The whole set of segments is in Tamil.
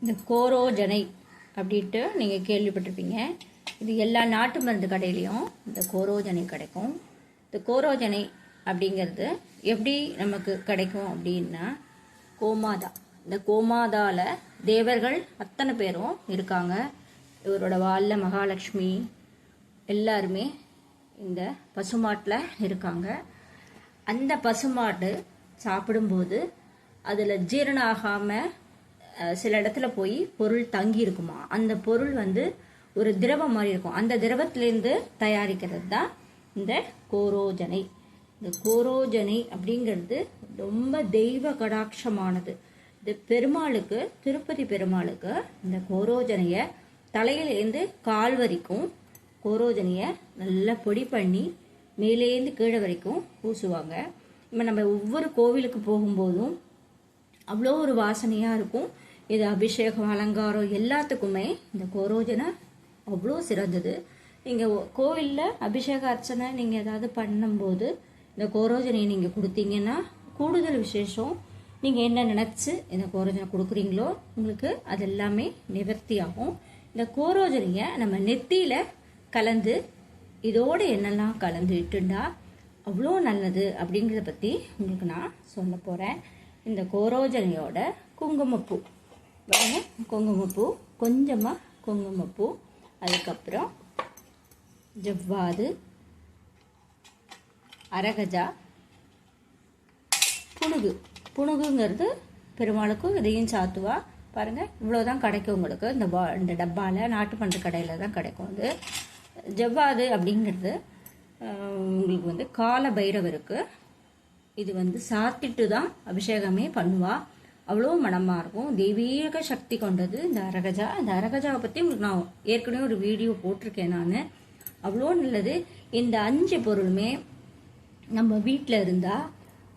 இந்த கோரோஜனை அப்படின்ட்டு நீங்கள் கேள்விப்பட்டிருப்பீங்க. இது எல்லா நாட்டு மருந்து கடையிலையும் இந்த கோரோஜனை கிடைக்கும். இந்த கோரோஜனை அப்படிங்கிறது எப்படி நமக்கு கிடைக்கும் அப்படின்னா கோமாதா. இந்த கோமாதாவில் தேவர்கள் அத்தனை பேரும் இருக்காங்க. இவரோட வால்ல மகாலட்சுமி எல்லாருமே இந்த பசுமாட்டில் இருக்காங்க. அந்த பசுமாட்டு சாப்பிடும்போது அதில் ஜீரணம் ஆகாமல் சில இடத்துல போய் பொருள் தங்கி இருக்குமா? அந்த பொருள் வந்து ஒரு திரவம் மாதிரி இருக்கும். அந்த திரவத்திலேருந்து தயாரிக்கிறது தான் இந்த கோரோஜனை. இந்த கோரோஜனை அப்படிங்கிறது ரொம்ப தெய்வ கடாட்சமானது. இது பெருமாளுக்கு திருப்பதி பெருமாளுக்கு இந்த கோரோஜனையை தலையிலேருந்து கால் வரைக்கும் கோரோஜனையை நல்லா பொடி பண்ணி மேலேருந்து கீழே வரைக்கும் பூசுவாங்க. இப்போ நம்ம ஒவ்வொரு கோவிலுக்கு போகும்போதும் அவ்வளோ ஒரு வாசனையாக இருக்கும். இது அபிஷேகம் அலங்காரம் எல்லாத்துக்குமே இந்த கோரோஜனை அவ்வளோ சிறந்தது. நீங்கள் கோவிலில் அபிஷேக அர்ச்சனை நீங்கள் ஏதாவது பண்ணும்போது இந்த கோரோஜனையை நீங்கள் கொடுத்தீங்கன்னா கூடுதல் விசேஷம். நீங்கள் என்ன நினச்சி இந்த கோரோஜனை கொடுக்குறீங்களோ உங்களுக்கு அது எல்லாமே நிவர்த்தி ஆகும் இந்த கோரோஜனையை நம்ம நெத்தியில் கலந்து இதோடு என்னெல்லாம் கலந்து அவ்வளோ நல்லது அப்படிங்கிறத பற்றி உங்களுக்கு நான் சொல்ல போகிறேன் இந்த கோரோஜனையோட குங்குமப்பூ. பாருங்க குங்குமப்பூ கொஞ்சமாக குங்குமப்பூ அதுக்கப்புறம் ஜவ்வாது அரகஜா புணுகு புணுகுங்கிறது பெருமாளுக்கும் இதையும் சாத்துவா. பாருங்கள் இவ்வளோதான் கிடைக்கும் உங்களுக்கு. இந்த பா இந்த டப்பாவில் நாட்டு மருந்து கடையில் தான் கிடைக்கும் அது. ஜவ்வாது அப்படிங்கிறது உங்களுக்கு வந்து கால பைரவருக்கு இது வந்து சாத்திட்டு தான் அபிஷேகமே பண்ணுவாள் அவ்வளோ மனமாக இருக்கும். தெய்வீக சக்தி கொண்டது இந்த அரகஜா இந்த அரகஜாவை பற்றி உங்களுக்கு நான் ஏற்கனவே ஒரு வீடியோ போட்டிருக்கேன் நான். அவ்வளோ நல்லது. இந்த அஞ்சு பொருளுமே நம்ம வீட்டில் இருந்தால்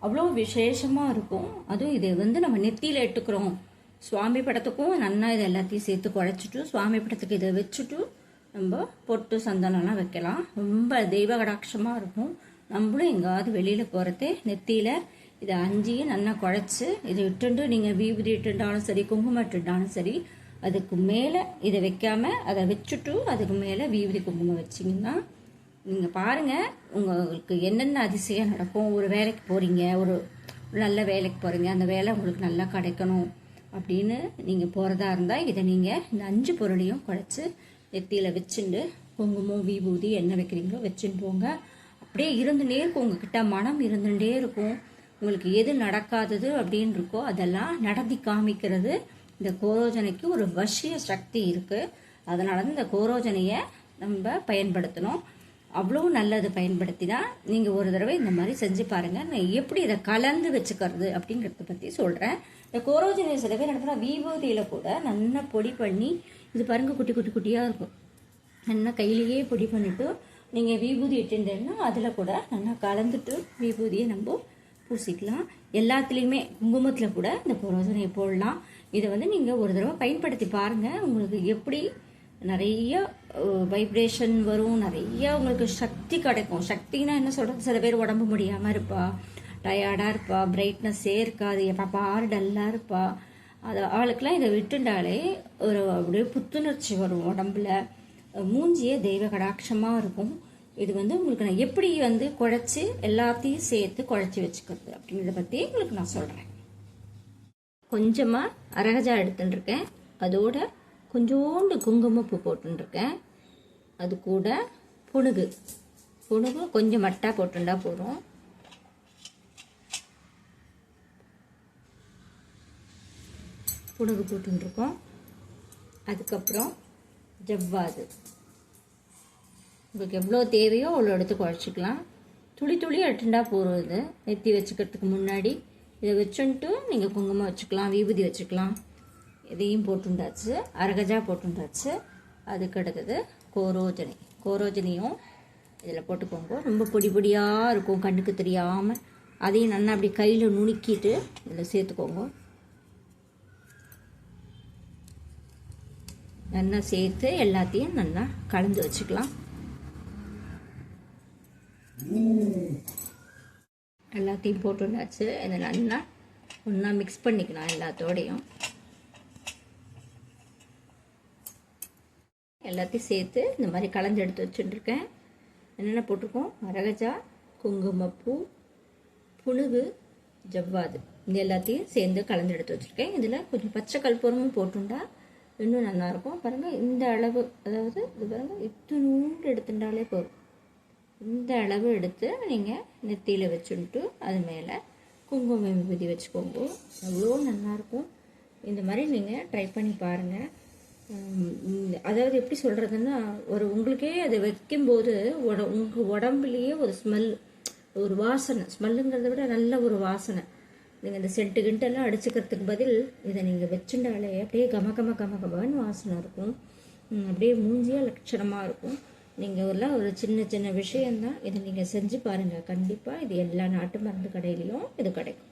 அவ்வளோ விசேஷமாக இருக்கும். அதுவும் இதை வந்து நம்ம நெத்தியில் எடுத்துக்கிறோம். சுவாமி படத்துக்கும் நன்னா இதை எல்லாத்தையும் சேர்த்து குழைச்சிட்டு சுவாமி படத்துக்கு இதை வச்சுட்டு நம்ம பொட்டு சந்தனம்லாம் வைக்கலாம். ரொம்ப தெய்வ கடாட்சமாக இருக்கும். நம்மளும் எங்காவது வெளியில் போகிறதே நெத்தியில் இதை அஞ்சையும் நல்லா குழச்சி இதை இட்டுண்டு நீங்கள் வீபதி இட்டுண்டாலும் சரி குங்குமம் இட்டுண்டாலும் சரி அதுக்கு மேலே இதை வைக்காமல் அதை வச்சுட்டு அதுக்கு மேலே வீபதி குங்குமம் வச்சிங்கன்னா நீங்கள் பாருங்கள் உங்களுக்கு என்னென்ன அதிசயம் நடக்கும் ஒரு வேலைக்கு போகிறீங்க ஒரு நல்ல வேலைக்கு போகிறீங்க அந்த வேலை உங்களுக்கு நல்லா கிடைக்கணும் அப்படின்னு நீங்கள் போகிறதா இருந்தால் இதை நீங்கள் இந்த அஞ்சு பொருளையும் குழச்சி நெத்தியில் வச்சுண்டு குங்குமம் விபூதி என்ன வைக்கிறீங்களோ வச்சுட்டு போங்க. அப்படியே இருந்துட்டே இருக்கும். உங்ககிட்ட மனம் இருந்துகிட்டே இருக்கும். உங்களுக்கு எது நடக்காதது அப்படின்னு இருக்கோ அதெல்லாம் நடத்தி காமிக்கிறது. இந்த கோரோஜனைக்கு ஒரு வசிய சக்தி இருக்குது அதனால தான் இந்த கோரோஜனையை நம்ம பயன்படுத்தணும். அவ்வளோ நல்லது பயன்படுத்தினா நீங்கள் ஒரு தடவை இந்த மாதிரி செஞ்சு பாருங்கள் நான் எப்படி இதை கலந்து வச்சுக்கிறது அப்படிங்கிறத பற்றி சொல்கிறேன் இந்த கோரோஜனை சில பேர் என்ன வீபூதியில் கூட நல்லா பொடி பண்ணி இது பாருங்கள் குட்டி குட்டி குட்டியாக இருக்கும். நல்லா கையிலேயே பொடி பண்ணிவிட்டு நீங்கள் விபூதி இட்டுருந்தேன்னா அதில் கூட நல்லா கலந்துட்டு விபூதியை நம்ம பூசிக்கலாம். எல்லாத்துலேயுமே குங்குமத்தில் கூட இந்த புரோஜனையை போடலாம். இதை வந்து நீங்கள் ஒரு தடவை பயன்படுத்தி பாருங்கள் உங்களுக்கு எப்படி நிறைய வைப்ரேஷன் வரும். நிறைய உங்களுக்கு சக்தி கிடைக்கும். சக்தினா என்ன சொல்கிறது சில பேர் உடம்பு முடியாமல் இருப்பா. டயர்டாக இருப்பா. பிரைட்னஸ்ஸே இருக்காது. எப்போ பாரு டல்லாக இருப்பா. அது அவளுக்கெல்லாம் இதை விட்டுண்டாலே ஒரு அப்படியே புத்துணர்ச்சி வரும் உடம்புல. மூஞ்சியே தெய்வ கடாட்சமாக இருக்கும். இது வந்து உங்களுக்கு நான் எப்படி வந்து குழச்சி எல்லாத்தையும் சேர்த்து குழச்சி வச்சுக்கிறது அப்படிங்கிறத பற்றி உங்களுக்கு நான் சொல்கிறேன் கொஞ்சமாக அரகஜா எடுத்துட்டுருக்கேன். அதோட கொஞ்சோண்டு குங்குமப்பூ போட்டுருக்கேன் அது கூட புணுகு புணுகு கொஞ்சம் மட்டா போட்டுண்டா போதும். புணுகு போட்டுருக்கோம் அதுக்கப்புறம் ஜவ்வாது. உங்களுக்கு எவ்வளோ தேவையோ அவ்வளோ எடுத்து குழச்சிக்கலாம் துளி துளி எடுத்துட்டா போகிறது இது நெத்தி வச்சுக்கிறதுக்கு முன்னாடி இதை வச்சுன்ட்டு நீங்கள் குங்குமம் வச்சுக்கலாம் விபூதி வச்சுக்கலாம். இதையும் போட்டுண்டாச்சு. அரகஜா போட்டுண்டாச்சு. அதுக்கு அடுத்தது கோரோஜனை. கோரோஜனையும் இதில் போட்டுக்கோங்க. ரொம்ப பொடி பொடியாக இருக்கும் கண்ணுக்கு தெரியாமல் அதையும் நல்லா அப்படி கையில் நுணுக்கிட்டு இதில் சேர்த்துக்கோங்க. நல்லா சேர்த்து எல்லாத்தையும் நல்லா கலந்து வச்சுக்கலாம். எல்லாத்தையும் போட்டுண்டாச்சு. இதை நல்லா ஒன்றா மிக்ஸ் பண்ணிக்கலாம் எல்லாத்தோடையும். எல்லாத்தையும் சேர்த்து இந்த மாதிரி களைஞ்சி எடுத்து வச்சுட்டுருக்கேன். என்னென்ன போட்டிருக்கோம்? மரகஜா குங்குமப்பூ புழுகு ஜவ்வாது. இது எல்லாத்தையும் சேர்ந்து கலந்து எடுத்து வச்சுருக்கேன். இதில் கொஞ்சம் பச்சை கல்பூரமும் போட்டுண்டா இன்னும் நல்லாயிருக்கும். பாருங்கள் இந்த அளவு அதாவது இது பாருங்கள் இத்தினூண்டு எடுத்துட்டாலே போதும். இந்த அளவு எடுத்து நீங்கள் நெத்தியில் வச்சுட்டு அது மேலே குங்குமம் விபூதி வச்சுக்கோங்க. அவ்வளோ நல்லாயிருக்கும் இந்த மாதிரி நீங்கள் ட்ரை பண்ணி பாருங்கள் அதாவது எப்படி சொல்கிறதுன்னா ஒரு உங்களுக்கே அதை வைக்கும்போது உட உங்கள் உடம்புலேயே ஒரு ஸ்மெல் ஒரு வாசனை. ஸ்மெல்லுங்கிறத விட நல்ல ஒரு வாசனை. நீங்கள் இந்த சென்ட்டு கிண்டெல்லாம் அடிச்சுக்கிறதுக்கு பதில் இதை நீங்கள் வச்சுட்டாலே அப்படியே கம கம கம கமன்னு வாசனை இருக்கும். அப்படியே மூஞ்சியாக லட்சணமாக இருக்கும். நீங்கள் எல்லாம் ஒரு சின்ன சின்ன விஷயந்தான் இதை நீங்கள் செஞ்சு பாருங்கள் கண்டிப்பாக இது எல்லா நாட்டு மருந்து கடையிலையும் இது கிடைக்கும்.